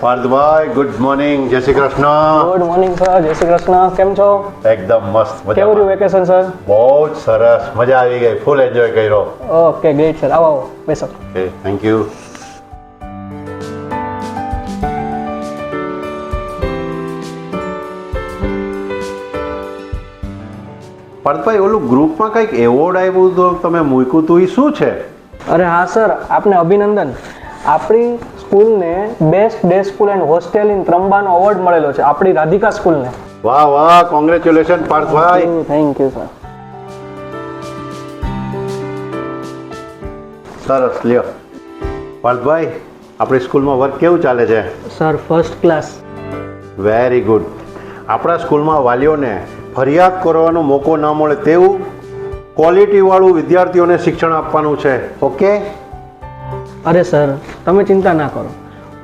પાર્થભાઈ good morning જય Shri Krishna. Good morning sir જય શ્રી કૃષ્ણ. કેમ છો? એકદમ મસ્ત કેવું રહ્યું વેકેશન સર બહુ જ સરસ. મજા આવી ગઈ. ફૂલ એન્જોય કર્યો. ઓકે ગ્રેટ સર આવો આવો. બેસો. ઓકે થેન્ક યુ પાર્થભાઈ ઓલું ગ્રુપમાં કંઈક એવોર્ડ આવ્યું તો તમે મૂક્યું હતું એ શું છે? અરે હા સર આપને અભિનંદન. આપણી સ્કૂલને best day school and hostel in ત્રંબાનો award મળેલો છે. આપણી રાધિકા સ્કૂલને. વાહ વાહ congratulation Parthbhai. Thank you sir સરસ લ્યો. પાર્થભાઈ આપણી સ્કૂલમાં વર્ક કેવું ચાલે છે? Sir first class very good આપણા સ્કૂલમાં વાલીઓને ફરિયાદ કરવાનો મોકો ન મળે તેવું ક્વોલિટીવાળું વિદ્યાર્થીઓને શિક્ષણ આપવાનું છે. ઓકે અરે સર તમે ચિંતા ના કરો.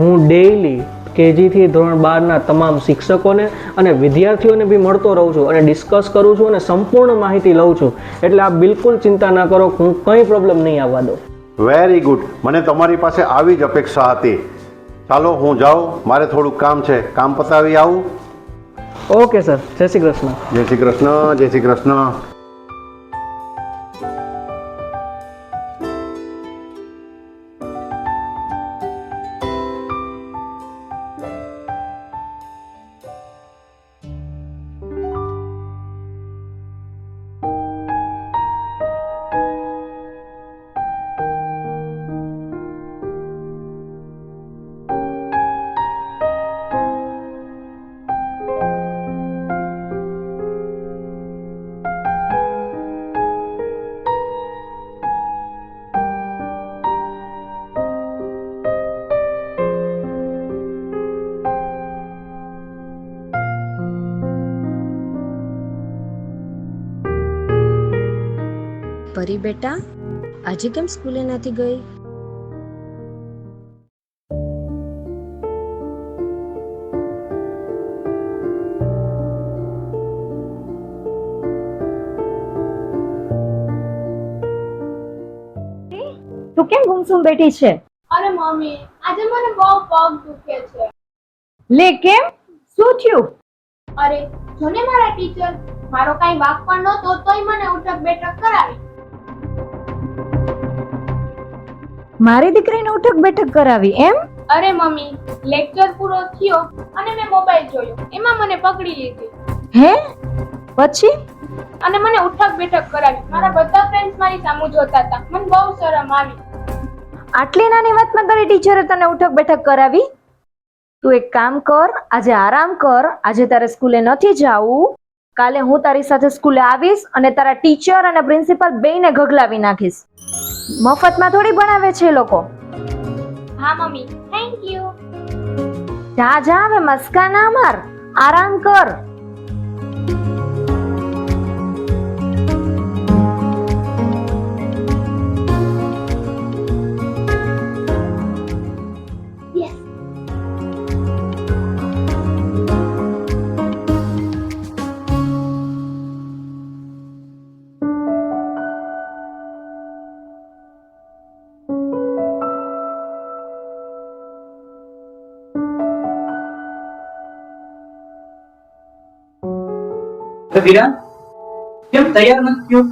હું ડેઈલી કેજીથી ધોરણ બારના તમામ શિક્ષકોને અને વિદ્યાર્થીઓને બી મળતો રહું છું અને ડિસ્કસ કરું છું અને સંપૂર્ણ માહિતી લઉં છું. એટલે આપ બિલકુલ ચિંતા ના કરો હું કંઈ પ્રોબ્લેમ નહીં આવવા દઉં. વેરી ગુડ મને તમારી પાસે આવી જ અપેક્ષા હતી. ચાલો હું જાઉં. મારે થોડુંક કામ છે. કામ પતાવી આવું. ઓકે સર જય શ્રી કૃષ્ણ. જય શ્રી કૃષ્ણ જય શ્રી કૃષ્ણ. પરી બેટા આજે કેમ સ્કૂલે નથી ગઈ? તું કેમ ગુમસુમ બેઠી છે? અરે મમ્મી આજે મને બહુ પગ દુખે છે. લે કેમ? શું થયું? અરે જોને મારા ટીચર મારો કાંઈ વાક પણ નહોતો તોય મને ઉઠક બેઠક કરાવી. મારી દીકરીને ઉઠક બેઠક કરાવી એમ? અરે મમ્મી લેક્ચર પૂરો થયો અને મેં મોબાઈલ જોયો. એમાં મને પકડી લીધી. હે? પછી? અને મને ઉઠક બેઠક કરાવી. મારા બધા ફ્રેન્ડ્સ મારી સામું જોતા હતા. મને બહુ શરમ આવી. આટલી નાની વાતમાં તારી ટીચરે તને ઉઠક બેઠક કરાવી? તું એક કામ કર આજે આરામ કર. આજે તારે સ્કૂલે નથી જાવું. કાલે હું તારી સાથે સ્કૂલે આવીશ અને તારા ટીચર અને પ્રિન્સિપલ બેયને ગગલાવી નાખીશ. મફતમાં થોડી ભણાવે છે લોકો. હા મમ્મી. થેન્ક યુ જા જા હવે મસ્કા ના માર આરામ કર. તો કેમ તૈયાર નથી થયો?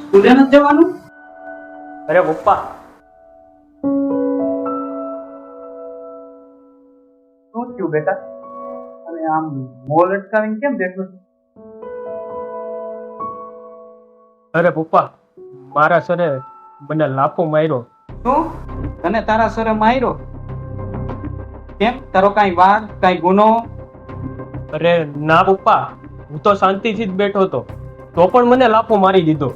સ્કૂલે નથી જવાનું? અરે પપ્પા. શું થયું બેટા? અને આમ મોં લટકાવીને કેમ બેઠો છે? અરે પપ્પા મારા સરે મને લાફો માર્યો. શું? તને તારા સરે માર્યો? કેમ? તારો કઈ વાર કઈ ગુનો? અરે ના પપ્પા હું તો શાંતિથી જ બેઠો હતો. તો પણ મને લાફો મારી દીધો.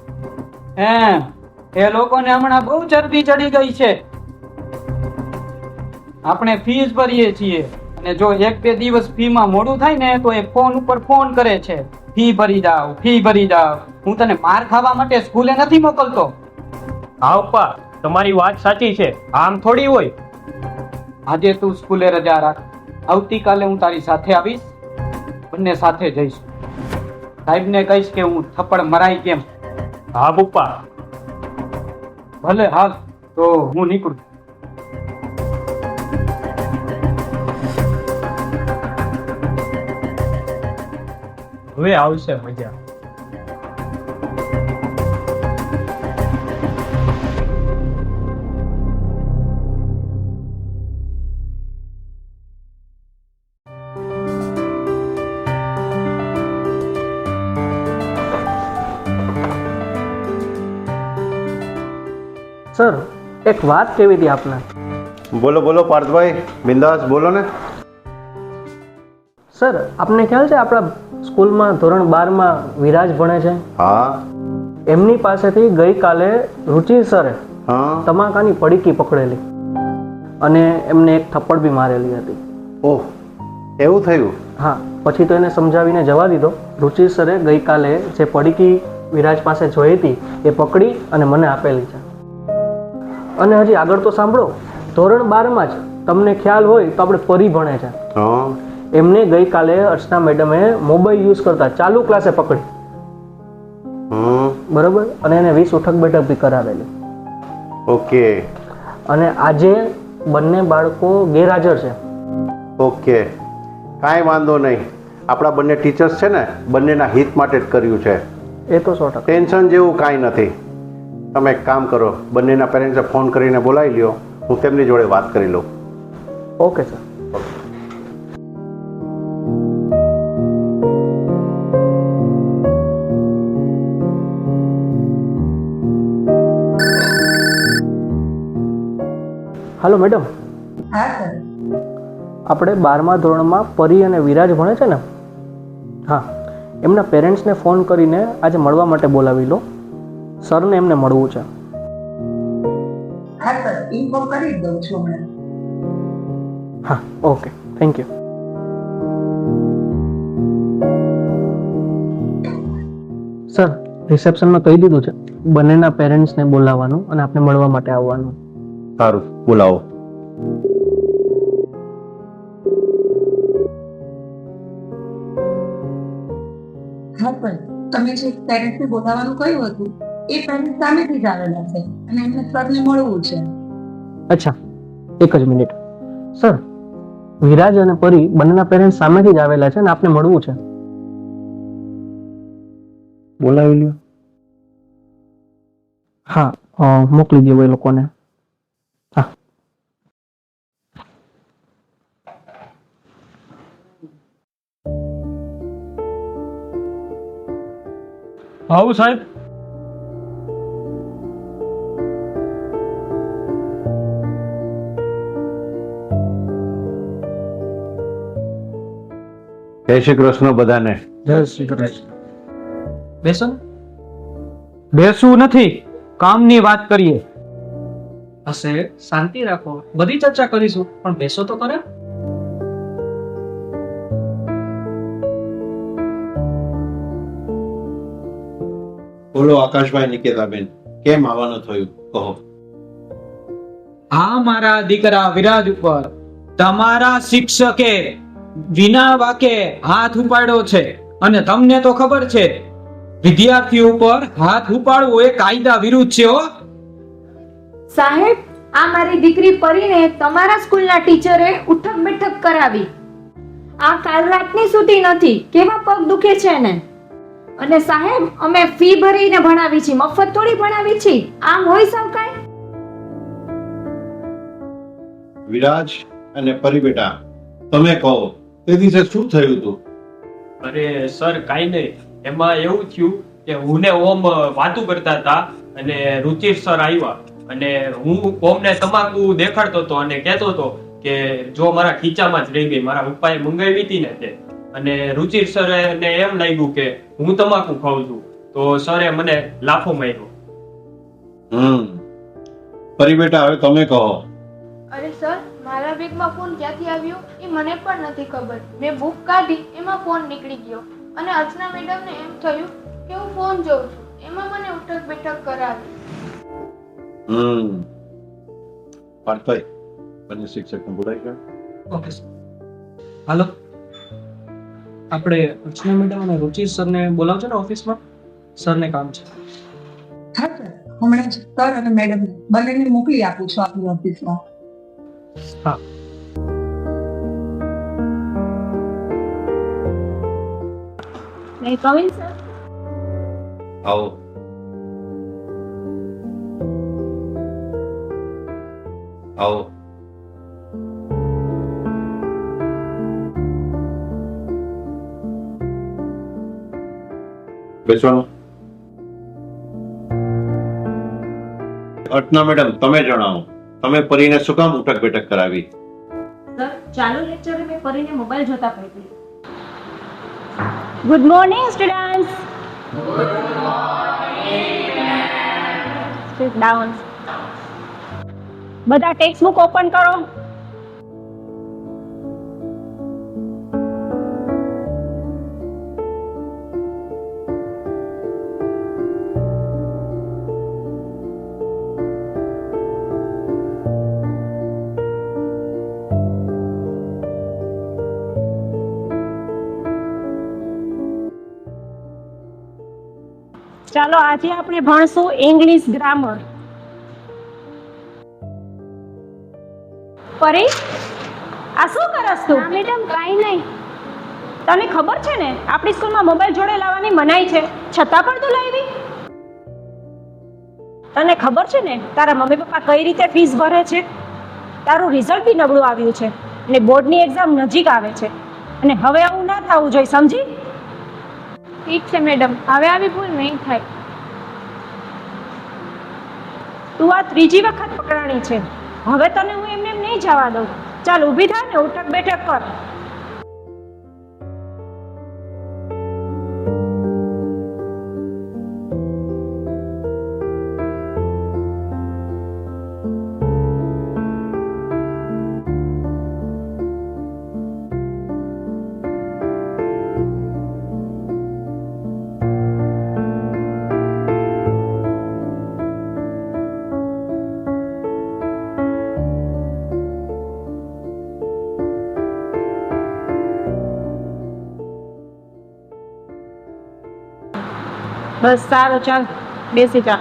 હે એ લોકોને હમણાં બહુ ચરબી ચડી ગઈ છે. આપણે ફીસ ભરીએ છીએ. અને જો એક બે દિવસ ફીમાં મોડું થાય ને તો એ ફોન ઉપર ફોન કરે છે. ફી ભરી જાવ ફી ભરી જાવ હું તને માર ખાવા માટે સ્કૂલે નથી મોકલતો. હા પપ્પા તમારી વાત સાચી છે. આમ થોડી હોય. આજે તું સ્કૂલે રજા રાખ. આવતીકાલે હું તારી સાથે આવીશ. બંને સાથે જઈશું. સાહેબને કહીશ કે હું થપ્પડ મરાય કેમ? હા પપ્પા. ભલે હા તો હું નીકળું. હવે આવશે મજા. સર એક વાત કેવી હતી આપને? બોલો બોલો પાર્થભાઈ બિંદાસ બોલો ને. સર આપને ખ્યાલ છે આપણા સ્કૂલમાં ધોરણ બારમાં વિરાજ ભણે છે? હા. એમની પાસેથી ગઈકાલે રુચિ સરે તમાકાની પડીકી પકડેલી અને એમને એક થપ્પડ બી મારેલી હતી. ઓહ એવું થયું? હા પછી તો એને સમજાવીને જવા દીધો. રુચિ સરે ગઈકાલે જે પડીકી વિરાજ પાસે જોઈ હતી એ પકડી અને મને આપેલી છે. અને હજી આગળ તો સાંભળો ધોરણ બારમાં જ તમને ખ્યાલ હોય તો આપણે પરી ભણે છે. હા. એમને ગઈકાલે અર્ચના મેડમે મોબાઈલ યુઝ કરતા ચાલુ ક્લાસે પકડી. બરોબર? અને એને વીસ ઉઠક બેઠક બી કરાવેલી. ઓકે. અને આજે બંને બાળકો ગેરહાજર છે. ઓકે. કાંઈ વાંધો નહીં. આપણા બંને ટીચર્સ છે ને બંનેના હિત માટે જ કર્યું છે. એ તો સો ટકા. ટેન્શન જેવું કાંઈ નથી. તમે એક કામ કરો બંનેના પેરેન્ટ્સે ફોન કરીને બોલાવી લ્યો હું તેમની જોડે વાત કરી લઉં. ઓકે સર હાલો મેડમ હા સર આપણે બારમા ધોરણમાં પરી અને વિરાજ ભણે છે ને? હા. એમના પેરેન્ટ્સને ફોન કરીને આજે મળવા માટે બોલાવી લો. સરને એમને મળવું છે. હા સર ઇન્ફોર્મ કરી દઉં છું હમણાં. હા ઓકે થેન્ક યુ સર રિસેપ્શનમાં કહી દીધું છે બંનેના પેરેન્ટ્સને બોલાવવાનું અને આપને મળવા માટે આવવાનું. સારું બોલાવો. હા તમે જે પેરેન્ટ્સને બોલાવવાનું કહ્યું હતું એ પેરેન્ટ્સ સામેથી જ આવેલા છે અને એમને સરને મળવું છે. અચ્છા એક જ મિનિટ. સર વિરાજ અને પરી બંનેના પેરેન્ટ સામેથી જ આવેલા છે અને આપને મળવું છે. બોલાવી લ્યો. હા મોકલી દેવો એ લોકોને. હા. આવું સાહેબ જય શ્રી કૃષ્ણ બધાને. જય શ્રી કૃષ્ણ. બેસો બેસવું નથી કામની વાત કરીએ. હશે શાંતિ રાખો. બધી ચર્ચા કરીશું પણ બેસો તો કરે બોલો આકાશભાઈ નિકેતાબેન કેમ આવવાનું થયું? કહો. આ મારા દીકરા વિરાજ ઉપર તમારા શિક્ષકે વિના વાકે હાથ ઉપાડ્યો છે. અને તમને તો ખબર છે વિદ્યાર્થીઓ ઉપર હાથ ઉપાડવો એ કાયદા વિરુદ્ધ છે હો. સાહેબ આ મારી દીકરી પરીને તમારા સ્કૂલના ટીચરે ઉઠક બેઠક કરાવી. આ કાલ રાતની સુધી નથી કેવા પગ દુખે છે ને અને સાહેબ અમે ફી ભરીને ભણાવી છીએ મફત થોડી ભણાવી છીએ આમ હોય સૌ કાંઈ? વિરાજ અને પરી બેટા તમે કહો તે દિવસે શું થયું હતું? અરે સર કાઈ નહીં. એમાં એવું થયું કે હું ને ઓમ વાતું કરતા હતા અને રુચિર સર આવ્યા. અને હું ઓમને તમાકુ દેખાડતો હતો અને કહેતો હતો કે જો મારા ખીચામાં જ રહી ગઈ મારા પપ્પાએ મંગાવી હતી ને તે. અને રુચિર સરે ને એમ લાગ્યું કે હું તમાકુ ખાઉં છું. તો સરે મને લાફો માર્યો. હમ. પરિબેટા હવે તમે કહો. અરે સર મારા બેગમાં ફોન ક્યાંથી આવ્યો એ મને પણ નથી ખબર. મેં બુક કાઢી એમાં ફોન નીકળી ગયો. અને અર્ચના મેડમને એમ થયું કે હું ફોન જોઉં છું. એમાં મને ઉઠક બેઠક કરાવી. હમ. પાર્થભાઈ બંને શિક્ષકને બોલાવી ગયો. Okay sir. હાલો. આપણે અર્ચના મેડમ અને રુચિ સરને બોલાવજો ને ઓફિસમાં? સરને કામ છે. હા સર. હમણાં જ સર અને મેડમ બંનેને મોકલી આપું છું આપની ઓફિસમાં. હા નહીં કવિન આવો આવો બેસવાનું અર્ચના મેડમ તમે જણાવો તમે પરીને શું કામ ઉઠક બેઠક કરાવી? સર ચાલુ લેક્ચરે મેં પરીને મોબાઈલ જોતા પડી good morning students sit down બધા ટેક્સ્ટ બુક ઓપન કરો. ચાલો આજે આપણે ભણશું ઇંગ્લિશ ગ્રામર પરી આ શું કરસ તું? મેડમ કાઈ નહીં. તને ખબર છે ને આપણી સ્કૂલમાં મોબાઈલ જોડે લાવવાની મનાઈ છે. છતાં પણ તું લાવી? તને ખબર છે ને તારા મમ્મી પપ્પા કઈ રીતે ફીસ ભરે છે? તારું રિઝલ્ટ બી નબળું આવ્યું છે અને બોર્ડની એક્ઝામ નજીક આવે છે. અને હવે આવું ના થવું જોઈએ સમજી? ઠીક છે મેડમ. હવે આવી ભૂલ નહીં થાય. તું આ ત્રીજી વખત પકડાણી છે. હવે તને હું એમને એમ નહીં જવા દઉં. ચાલ, ઊભી થા ને, ઉઠક બેઠક કર. બસ સારું ચાલ. બેસી જા.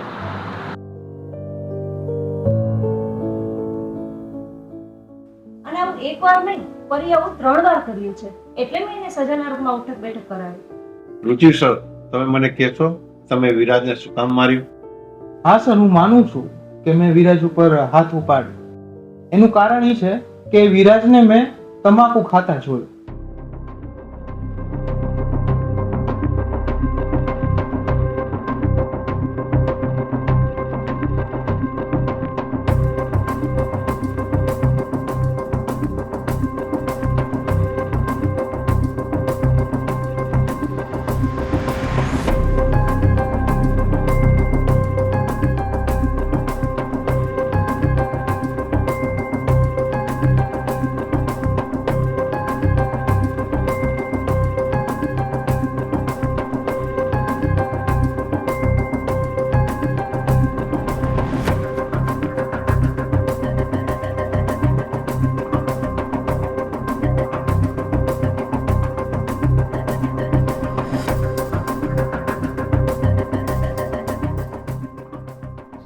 અને આવું એક વાર નહીં ફરી આવું ત્રણ વાર કર્યું છે એટલે મેં એને સજાના રૂપમાં ઉઠક બેઠક કરાવી. રુચિ સર તમે મને કહેશો તમે વિરાજને શું કામ માર્યું? હા સર હું માનું છું કે મેં વિરાજ ઉપર હાથ ઉપાડ્યો. એનું કારણ એ છે કે વિરાજને મેં તમાકુ ખાતા જોયું.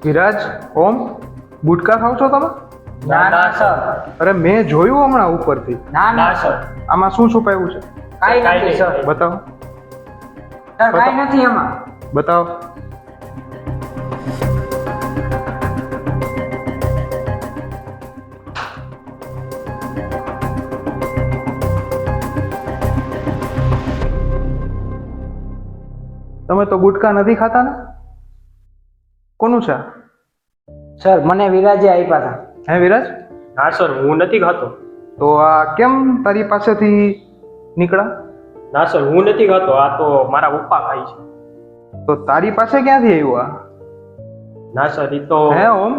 વિરાજ ઓમ ગુટકા ખાવ છો તમે? ના ના સર. અરે મેં જોયું હમણાં ઉપરથી. ના ના સર. આમાં શું છુપાયું છે? કાઈ નથી સર. બતાવો. સર કાઈ નથી એમાં બતાવો. તમે તો ગુટકા નથી ખાતા ને કોનું છે સર મને વિરાજે આપ્યા હતા હે વિરાજ? હા સર હું નથી ખાતો તો આ કેમ તારી પાસેથી નીકળ્યા? ના સર હું નથી ખાતો આ તો મારા પપ્પા ખાય છે. તો તારી પાસે ક્યાંથી આવ્યું આ? ના સર એ તો હે ઓમ?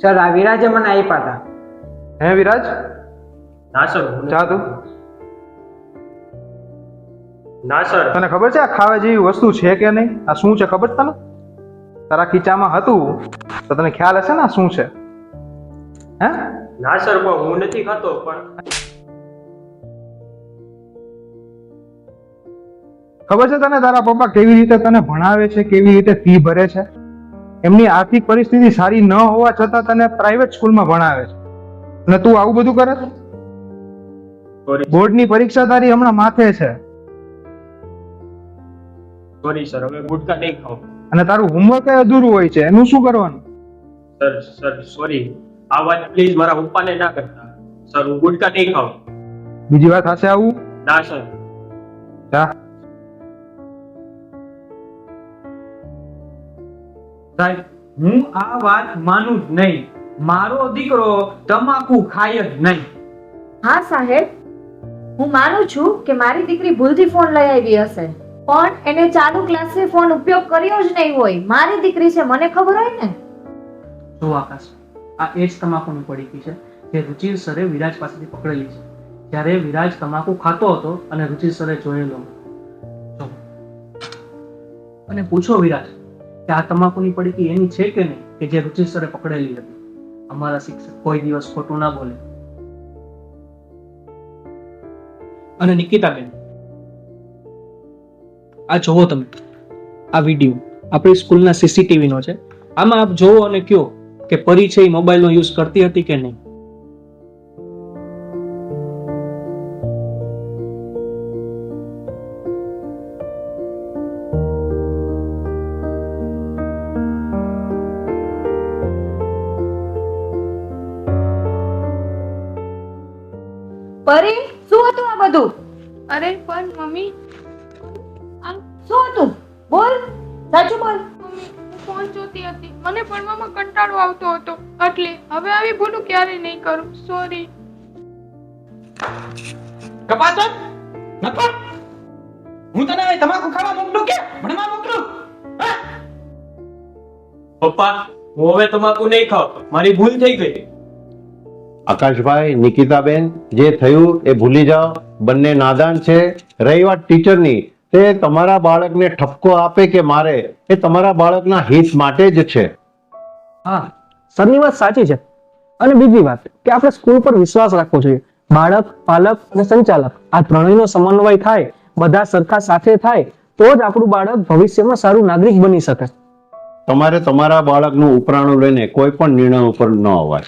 સર આ વિરાજે મને આપ્યા હતા હે વિરાજ? ના સર જા તું. ના સર. તને ખબર છે આ ખાવા જેવી વસ્તુ છે કે નહીં? આ શું છે ખબર તને? તારા ખીચામાં હતું તો તને ખ્યાલ હશે ને શું છે? હે? ના સર પણ હું નથી ખાતો પણ ખબર છે તને તારા પપ્પા કેવી રીતે તને ભણાવે છે કેવી રીતે ફી ભરે છે? એમની આર્થિક પરિસ્થિતિ સારી ન હોવા છતાં તને પ્રાઇવેટ સ્કૂલમાં ભણાવે છે. અને તું આવું બધું કરે છે? બોર્ડની પરીક્ષા તારી હમણાં માથે છે. સોરી સર હવે ગુટકા નહીં ખાવ. અને તારું હોમવર્ક અધૂરું હોય છે. એનું શું કરવાનું? સર સર સોરી આ વાત પ્લીઝ મારા પપ્પાને ના કરતા. સર હું ગુટકા નહીં ખાવ બીજી વાર થશે આવું? ના સર જા. સાહેબ હું આ વાત માનું જ નહીં. મારો દીકરો તમાકુ ખાય જ નહીં. હા સાહેબ. હું માનું છું કે મારી દીકરી ભૂલથી ફોન લઈ આવી હશે. પણ એને ચાલુ ક્લાસે ફોન ઉપયોગ કર્યો જ નહીં હોય. મારી દીકરી છે, મને ખબર હોય ને? જો આકાશ, આ એ જ તમાકુની પડીકી છે, જે રુચિર સરે વિરાજ પાસેથી પકડેલી છે. જ્યારે વિરાજ તમાકુ ખાતો હતો અને રુચિર સરે જોયેલો. જો. અને પૂછો વિરાજ, કે આ તમાકુની પડીકી એની છે કે નહીં, કે જે રુચિર સરે પકડેલી હતી? અમારા શિક્ષક કોઈ દિવસ ખોટું ના બોલે. અને નિકિતાબેન આ જોવો તમે. આ વીડિયો આપણી સ્કૂલના સીસીટીવીનો છે. આમાં આપ જોવો અને કયો કે પરી છે એ મોબાઈલનો યુઝ કરતી હતી કે નહીં. પરી શું હતું આ બધું? અરે પણ મમ્મી ફોન હતી. મને ભણવામાં કંટાળો આવતો હતો. એટલે હવે આવી ભૂલું ક્યારે નહીં કરું. સોરી કપાતો નકો હું તને તમાકુ ખાવા મોકલું કે? ભણવા મોકલું? પપ્પા હું હવે તમાકુ નહીં ખાવ. મારી ભૂલ થઈ ગઈ. આકાશભાઈ નિકિતાબેન જે થયું એ ભૂલી જાઓ. બંને નાદાન છે. રહી વાત ટીચરની. તે તમારા બાળકને ઠપકો આપે કે મારે? એ તમારા બાળકના હિત માટે જ છે. હા સરની વાત સાચી છે. અને બીજી વાત કે આપણે સ્કૂલ પર વિશ્વાસ રાખવો જોઈએ. બાળક પાલક અને સંચાલક આ ત્રણેયનો સમન્વય થાય બધા સરખા સાથે થાય તો જ આપણું બાળક ભવિષ્યમાં સારું નાગરિક બની શકે. તમારે તમારા બાળકનું ઉપરાણું લઈને કોઈ પણ નિર્ણય ઉપર ન અવાય.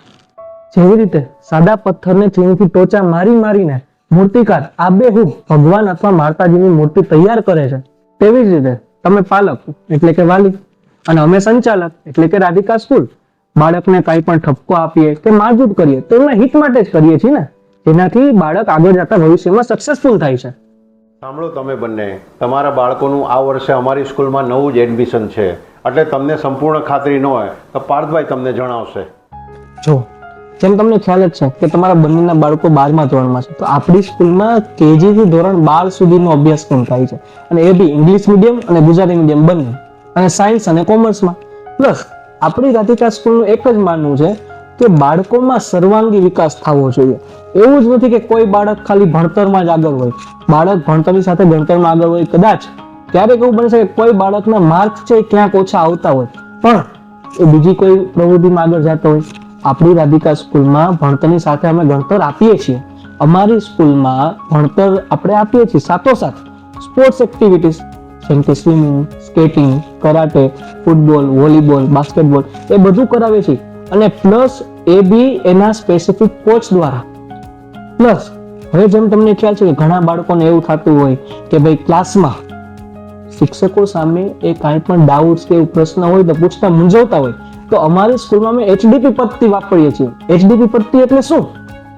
જેવી રીતે સાદા પથ્થરને ચીણથી ટોચા મારી મારીને મૂર્તિકાર આબેહૂબ ભગવાન અથવા માતાજીની મૂર્તિ તૈયાર કરે છે તેવી જ રીતે તમે પાલક એટલે કે વાલી અને અમે સંચાલક એટલે કે રાધિકા સ્કૂલ બાળકને કાંઈ પણ ઠપકો આપીએ કે મારઝૂટ કરીએ તો એમના હિત માટે જ કરીએ છીએ ને? જેનાથી બાળક આગળ જતા ભવિષ્યમાં સક્સેસફુલ થાય છે. સાંભળો તમે બંને તમારા બાળકોનું આ વર્ષે અમારી સ્કૂલમાં નવું જ એડમિશન છે. એટલે તમને સંપૂર્ણ ખાતરી ન હોય તો પાર્થભાઈ તમને જણાવશે. જો જેમ તમને ખ્યાલ જ છે કે તમારા બંનેના બાળકો બારમા ધોરણમાં છે. તો આપણી સ્કૂલમાં કેજીથી ધોરણ બાર સુધીનો અભ્યાસક્રમ થાય છે? અને એ બી ઇંગ્લિશ મીડિયમ અને ગુજરાતી મીડિયમ બંને. અને સાયન્સ અને કોમર્સમાં પ્લસ, આપણી રાધિકા સ્કૂલનું એક જ માનવું છે કે બાળકોમાં સર્વાંગી વિકાસ થવો જોઈએ. એવું જ નથી કે કોઈ બાળક ખાલી ભણતરમાં જ આગળ હોય. બાળક ભણતરની સાથે ગણતરમાં આગળ હોય કદાચ. ક્યારેક એવું બને છે કે કોઈ બાળકના માર્ક છે ક્યાંક ઓછા આવતા હોય. પણ એ બીજી કોઈ પ્રવૃત્તિમાં આગળ જતો હોય. આપણી રાધિકા સ્કૂલમાં ભણતરની સાથે અમે ગણતર આપીએ છીએ. અમારી સ્કૂલમાં ભણતર આપણે આપીએ છીએ સાથોસાથ સ્પોર્ટ્સ એક્ટિવિટીઝ જેમ કે swimming skating karate football volleyball basketball એ બધું કરાવે છે અને પ્લસ એ બી એના સ્પેસિફિક કોચ દ્વારા. પ્લસ હવે જેમ તમને ખ્યાલ છે કે ઘણા બાળકોને એવું થતું હોય કે ભાઈ ક્લાસમાં શિક્ષકો સામે એ કાંઈ પણ ડાઉટ્સ કે એવું પ્રશ્ન હોય તો પૂછતા મૂંઝવતા હોય. તો અમારી સ્કૂલમાં અમે એચડીપી પદ્ધતિ વાપરીએ છીએ. એચડીપી પદ્ધતિ એટલે શું?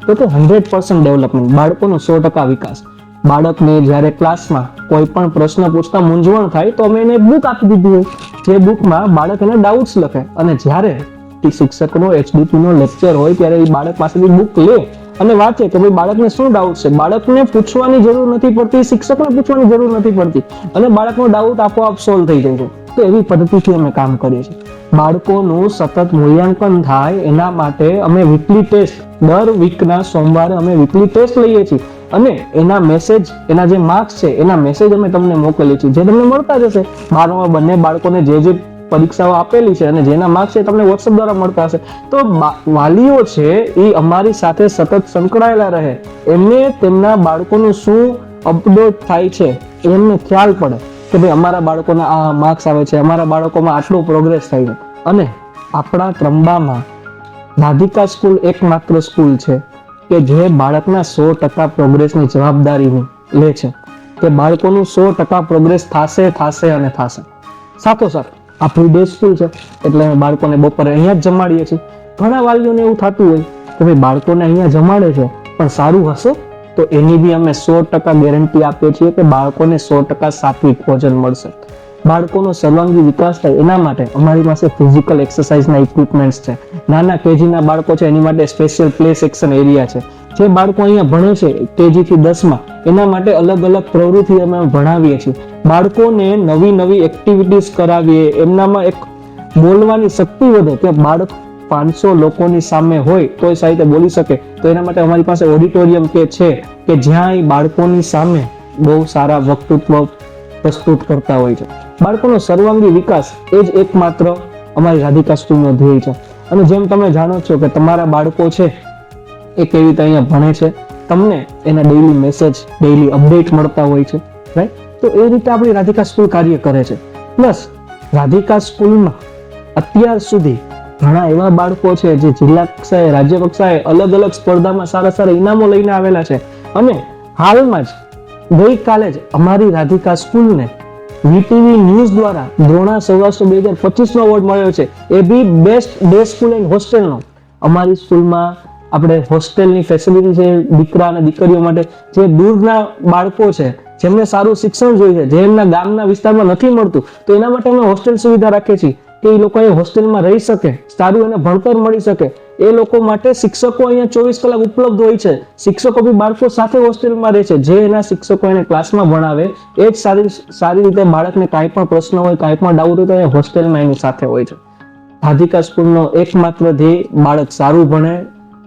તો કે હંડ્રેડ પર્સન્ટ ડેવલપમેન્ટ, બાળકોનો સો ટકા વિકાસ. બાળકને જ્યારે ક્લાસમાં કોઈ પણ પ્રશ્ન પૂછતા મૂંઝવણ થાય, તો અમે એને બુક આપી દીધી હોય. જે બુકમાં બાળક એના ડાઉટ્સ લખે. અને જ્યારે શિક્ષકનો એચડીપીનો લેક્ચર હોય, ત્યારે એ બાળક પાસેથી બુક લે અને વાંચે કે ભાઈ બાળકને શું ડાઉટ છે? બાળકને પૂછવાની જરૂર નથી પડતી, શિક્ષકને પૂછવાની જરૂર નથી પડતી. અને બાળકનો ડાઉટ આપોઆપ સોલ્વ થઈ જાય છે. તો એવી પદ્ધતિથી અમે કામ કરીએ છીએ. બાળકોનું સતત મૂલ્યાંકન થાય એના માટે અમે વીકલી ટેસ્ટ દર વીકના સોમવારે અમે વીકલી ટેસ્ટ લઈએ છીએ. અને એના મેસેજ એના જે માર્ક્સ છે, એના મેસેજ અમે તમને મોકલીએ છીએ. જે તમને મળતા જશે. બારમાં બંને બાળકોને જે જે પરીક્ષાઓ આપેલી છે અને જેના માર્ક્સ છે તમને વોટ્સઅપ દ્વારા મળતા હશે. તો વાલીઓ છે એ અમારી સાથે સતત સંકળાયેલા રહે. એમને તેમના બાળકોનું શું અપડેટ થાય છે, એમને ખ્યાલ પડે. કે ભાઈ અમારા બાળકોના આ માર્ક્સ આવે છે, અમારા બાળકોમાં આટલો પ્રોગ્રેસ થાય અને આપણા ત્રંબામાં રાધિકા સ્કૂલ એકમાત્ર સ્કૂલ છે કે જે બાળકના સો ટકા પ્રોગ્રેસની જવાબદારી લે છે. કે બાળકોનું સો ટકા પ્રોગ્રેસ થશે થશે અને થશે. સાથોસાથ આપણી ડે સ્કૂલ છે, એટલે અમે બાળકોને બપોરે અહીંયા જ જમાડીએ છીએ. ઘણા વાલીઓને એવું થતું હોય કે ભાઈ બાળકોને અહીંયા જમાડે છે, પણ સારું હશે? તો એની બી અમે સો ટકા ગેરંટી આપીએ છીએ કે બાળકોને સો ટકા સાત્વિક ભોજન મળશે. બાળકોનો સર્વાંગી વિકાસ થાય એના માટે અમારી પાસે ફિઝિકલ એક્સરસાઇઝના ઇક્વિપમેન્ટ્સ છે. નાના કેજીના બાળકો છે એની માટે સ્પેશિયલ પ્લે સેક્શન એરિયા છે. જે બાળકો અહીંયા ભણે છે કેજી થી દસમાં એના માટે અલગ અલગ પ્રવૃત્તિ અમે ભણાવીએ છીએ. બાળકોને નવી નવી એક્ટિવિટીઝ કરાવીએ, એમનામાં એક બોલવાની શક્તિ વધે. કે બાળક પાંચસો લોકોની સામે હોય તો એ સાહિત્ય બોલી શકે. તો એના માટે અમારી પાસે ઓડિટોરિયમ કે છે કે જ્યાં એ બાળકોની સામે બહુ સારા વક્તૃત્વ પ્રસ્તુત કરતા હોય છે. બાળકોનો સર્વાંગી વિકાસ એ જ એકમાત્ર અમારી રાધિકા સ્કૂલનો ધ્યેય છે. અને જેમ તમે જાણો છો કે તમારા બાળકો છે એ કેવી રીતે અહીંયા ભણે છે, તમને એના ડેઈલી મેસેજ ડેઈલી અપડેટ મળતા હોય છે રાઈટ તો એ રીતે આપણી રાધિકા સ્કૂલ કાર્ય કરે છે. પ્લસ રાધિકા સ્કૂલમાં અત્યાર સુધી ઘણા એવા બાળકો છે જે જિલ્લા કક્ષાએ, રાજ્ય કક્ષાએ અલગ અલગ સ્પર્ધામાં સારા સારા ઇનામો લઈને આવેલા છે. અને હાલમાં જ ગઈકાલે જ અમારી રાધિકા સ્કૂલને વીટીવી ન્યૂઝ દ્વારા દ્રોણા સૌરાષ્ટ્ર બે હજાર પચીસનો એવોર્ડ મળ્યો છે. A B best day school and હોસ્ટેલનો. અમારી સ્કૂલમાં આપણે હોસ્ટેલની ફેસિલિટી છે, દીકરા અને દીકરીઓ માટે. જે દૂરના બાળકો છે, જેમને સારું શિક્ષણ જોઈએ છે, જે એમના ગામના વિસ્તારમાં નથી મળતું, તો એના માટે અમે હોસ્ટેલ સુવિધા રાખીએ છીએ. કે એ લોકો અહીંયા હોસ્ટેલમાં રહી શકે, સારું એને ભણતર મળી શકે. એ લોકો માટે શિક્ષકો અહીંયા ચોવીસ કલાક ઉપલબ્ધ હોય છે. શિક્ષકો બી બાળકો સાથે હોસ્ટેલમાં રહે છે. જે એના શિક્ષકો એને ક્લાસમાં ભણાવે, એ જ સારી સારી રીતે બાળકને કાંઈ પણ પ્રશ્ન હોય, કાંઈ પણ ડાઉટ હોય તો એ હોસ્ટેલમાં એની સાથે હોય છે. રાધિકા સ્કૂલનો એકમાત્ર ધ્યેય બાળક સારું ભણે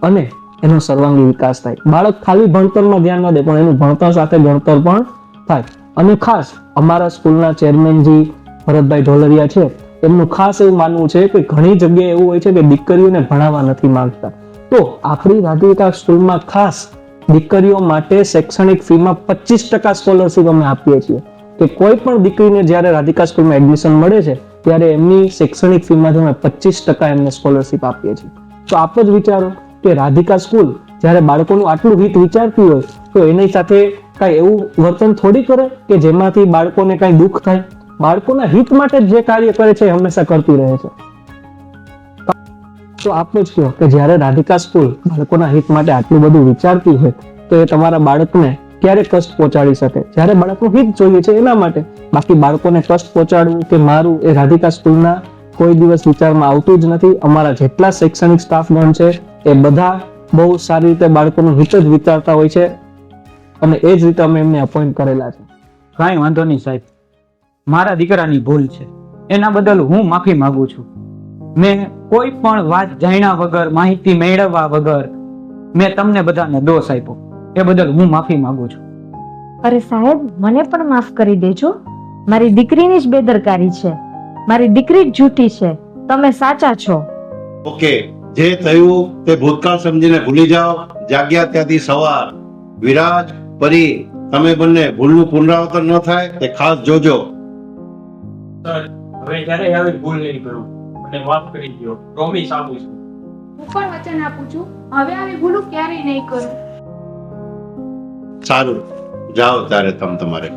અને એનો સર્વાંગી વિકાસ થાય. બાળક ખાલી ભણતરમાં ધ્યાન ન દે, પણ એનું ભણતર સાથે ગણતર પણ થાય. અને ખાસ અમારા સ્કૂલના ચેરમેનજી ભરતભાઈ ઢોલરિયા છે એમનું ખાસ એવું માનવું છે કે ઘણી જગ્યાએ એવું હોય છે કે દીકરીઓને ભણાવવા નથી માંગતા. તો આપણી રાધિકા સ્કૂલમાં ખાસ દીકરીઓ માટે શૈક્ષણિક ફીમાં પચીસ ટકા સ્કોલરશીપ અમે આપીએ છીએ. કે કોઈ પણ દીકરીને જ્યારે રાધિકા સ્કૂલમાં એડમિશન મળે છે, ત્યારે એમની શૈક્ષણિક ફીમાંથી અમે પચીસ ટકા એમને સ્કોલરશીપ આપીએ છીએ. તો આપ જ વિચારો કે રાધિકા સ્કૂલ જ્યારે બાળકોનું આટલું હિત વિચારતી હોય, તો એની સાથે કાંઈ એવું વર્તન થોડી કરે કે જેમાંથી બાળકોને કાંઈ દુઃખ થાય? બાળકોના હિત માટે જે કાર્ય કરે છે હંમેશા કરતી રહે છે. તો આપને જ કહો કે જ્યારે રાધિકા સ્કૂલ બાળકોના હિત માટે આટલું બધું વિચારતી હોય, તો એ તમારા બાળકને ક્યારે કષ્ટ પહોંચાડી શકે? જ્યારે બાળકનું હિત જોઈએ છે એના માટે, બાકી બાળકોને કષ્ટ પહોંચાડવું કે મારું એ રાધિકા સ્કૂલના કોઈ દિવસ વિચારમાં આવતું જ નથી, અમારા જેટલા શૈક્ષણિક સ્ટાફગણ છે, એ બધા બહુ સારી રીતે બાળકોનું હિત જ વિચારતા હોય છે અને એ જ રીતે અમે એમને અપોઇન્ટ કરેલા છે. કાંઈ વાંધો નહીં સાહેબ. મારા દીકરાની ભૂલ છે. એના બદલ હું માફી માંગુ છું. મેં કોઈ પણ વાત જાણ્યા વગર માહિતી મેળવવા વગર મેં તમને બધાને દોષ આપ્યો. એ બદલ હું માફી માંગુ છું. અરે સાહેબ મને પણ માફ કરી દેજો. મારી દીકરીની જ બેદરકારી છે. મારી દીકરી જ જૂઠી છે. તમે સાચા છો. ઓકે જે થયું તે ભૂતકાળ સમજીને ભૂલી જાઓ. જાગ્યા ત્યાંથી સવાર. વિરાજ પરી તમે બંને ભૂલનું પુનરાવર્તન ન થાય તે ખાસ જોજો. સર હવે ક્યારેય આવી ભૂલ નહીં કરું મને માફ કરી દો પ્રોમિસ આપું છું. હું પણ વચન આપું છું. હવે આવી ભૂલું ક્યારેય નહીં કરું. સારું. જાઓ ત્યારે તમ તમારે